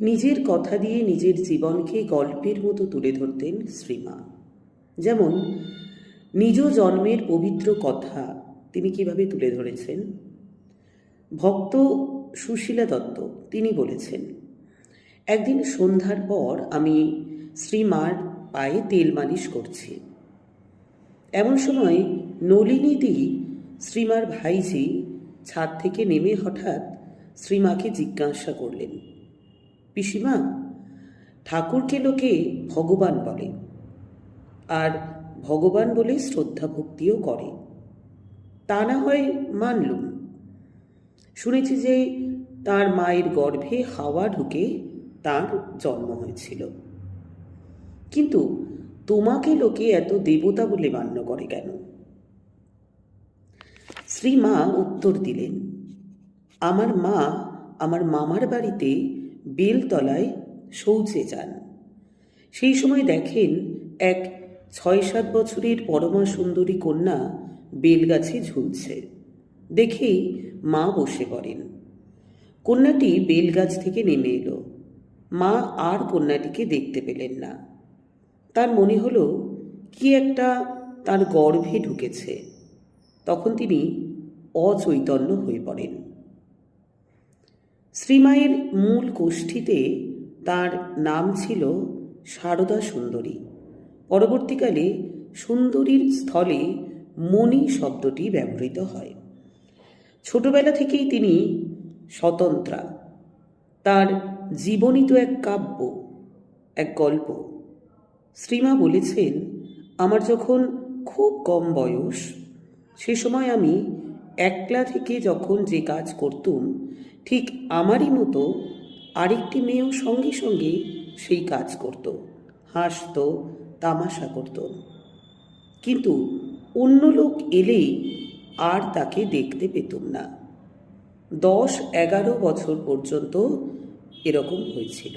নিজের কথা দিয়ে নিজের জীবনকে গল্পের মতো তুলে ধরতেন শ্রীমা। যেমন, নিজ জন্মের পবিত্র কথা তিনি কীভাবে তুলে ধরেছেন? ভক্ত সুশীলা দত্ত তিনি বলেছেন, একদিন সন্ধ্যার পর আমি শ্রীমার পায়ে তেল মালিশ করছি। এমন সময় নলিনীদি শ্রীমার ভাইজি ছাদ থেকে নেমে হঠাৎ শ্রীমাকে জিজ্ঞাসা করলেন পিসিমা, ঠাকুরকে লোকে ভগবান বলে আর ভগবান বলে শ্রদ্ধা ভক্তিও করে। তা না হয় মানলুম। শুনেছি যে তার মায়ের গর্ভে হাওয়া ঢুকে তার জন্ম হয়েছিল। কিন্তু তোমাকে লোকে এত দেবতা বলে মান্য করে কেন? শ্রীমা উত্তর দিলেন, আমার মা আমার মামার বাড়িতে বেলতলায় শৌচে যান। সেই সময় দেখেন এক ছয় সাত বছরের পরমা সুন্দরী কন্যা বেলগাছে ঝুলছে। দেখেই মা বসে পড়েন। কন্যাটি বেলগাছ থেকে নেমে এলো। মা আর কন্যাটিকে দেখতে পেলেন না। তার মনে হলো, কি একটা তার গর্ভে ঢুকেছে। তখন তিনি অচৈতন্য হয়ে পড়েন। শ্রীমায়ের মূল গোষ্ঠীতে তার নাম ছিল সারদা সুন্দরী। পরবর্তীকালে সুন্দরীর স্থলে মণি শব্দটি ব্যবহৃত হয়। ছোটবেলা থেকেই তিনি স্বতন্ত্রা। তার জীবনী তো এক কাব্য, এক গল্প। শ্রীমা বলেছেন, আমার যখন খুব কম বয়স, সে সময় আমি একলা থেকে যখন যে কাজ করতুম, ঠিক আমারই মতো আরেকটি মেয়েও সঙ্গে সঙ্গে সেই কাজ করত, হাসত, তামাশা করত। কিন্তু অন্য লোক এলেই আর তাকে দেখতে পেতুম না। দশ এগারো বছর পর্যন্ত এরকম হয়েছিল।